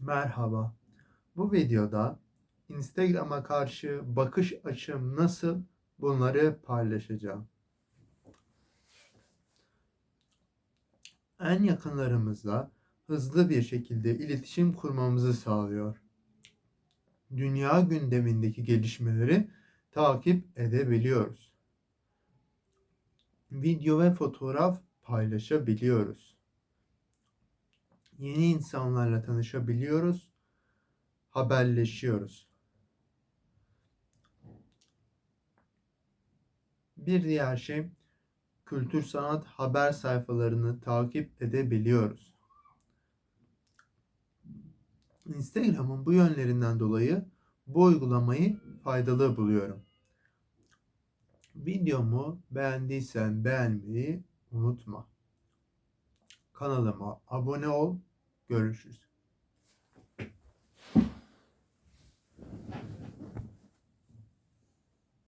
Merhaba. Bu videoda Instagram'a karşı bakış açım nasıl bunları paylaşacağım. En yakınlarımızla hızlı bir şekilde iletişim kurmamızı sağlıyor. Dünya gündemindeki gelişmeleri takip edebiliyoruz. Video ve fotoğraf paylaşabiliyoruz. Yeni insanlarla tanışabiliyoruz, haberleşiyoruz. Bir diğer şey kültür sanat haber sayfalarını takip edebiliyoruz. Instagram'ın bu yönlerinden dolayı bu uygulamayı faydalı buluyorum. Videomu beğendiysen beğenmeyi unutma. Kanalıma abone ol. Görüşürüz.